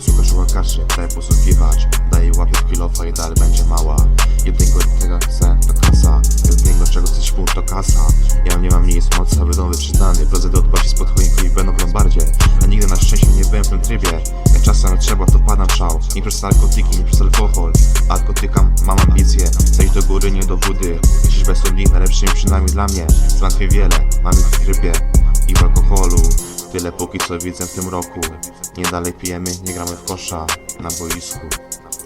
Szuka, szuka kaszy, daje posługiwać. Daje łapie w kilofa i dalej będzie mała. Jednego tego chcę, to kasa Jednego czego chcesz punkt, to kasa. Ja nie mam nic mocy, a będą wyprzedany W drodze do odpłaci spod choinki i będą w lombardzie. A nigdy na szczęście nie byłem w tym trybie. Jak czasem trzeba, to padam szał. Nie przez narkotyki, nie przez alkohol. Alkotykam, mam ambicje Zejść do góry, nie do wody. Żyć bez soli, najlepszymi przynajmniej dla mnie. Zmartwię wiele, mam ich w trybie. I w alkoholu Tyle póki co widzę w tym roku. Nie dalej pijemy, nie gramy w kosza Na boisku.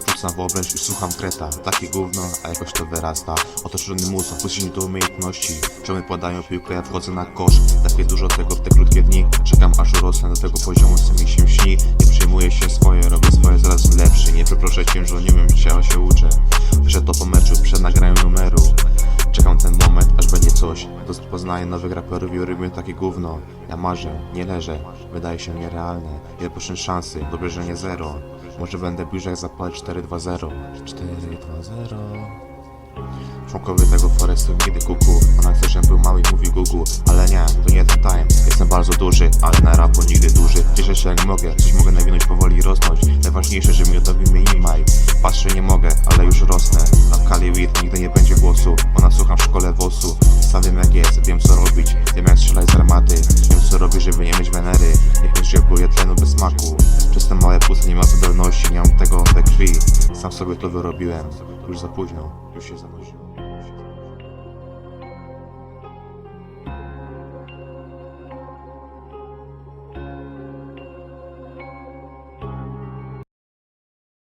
Rzucam w obręcz i słucham kreta. Takie gówno, a jakoś to wyrasta. Otoczony muzą, później do umiejętności. Czoły podają piłkę, ja wchodzę na kosz. Takie dużo tego w te krótkie dni. Czekam aż urosnę do tego poziomu, co mi się śni. Nie przejmuję się swoje, robię swoje, zaraz lepszy. Nie przeproszę cię, że nie wiem, chciała się uczę Że to po meczu, przed nagraniem numeru coś To poznaję nowych raperów i robię takie gówno. Ja marzę, nie leżę, wydaje się nierealne. Ile poszczędź szansy, dobrze, że nie zero. Może będę bliżej jak zapalę 4-2-0 4-2-0 Członkowie tego forestu nigdy kuku Ona chce, żebym był mały i mówi gugu Ale nie, to nie ten time. Jestem bardzo duży, ale na rapu nigdy duży. Cieszę się jak mogę, coś mogę nawinąć powoli rosnąć. Najważniejsze, że mi odnowimy imaj Patrzę nie mogę, ale już rosnę. Na Kali Weed nigdy nie będzie smaku. Przez te małe puste nie ma solidarności, nie mam tego we krwi. Sam sobie to wyrobiłem, już za późno, już się zanosiłem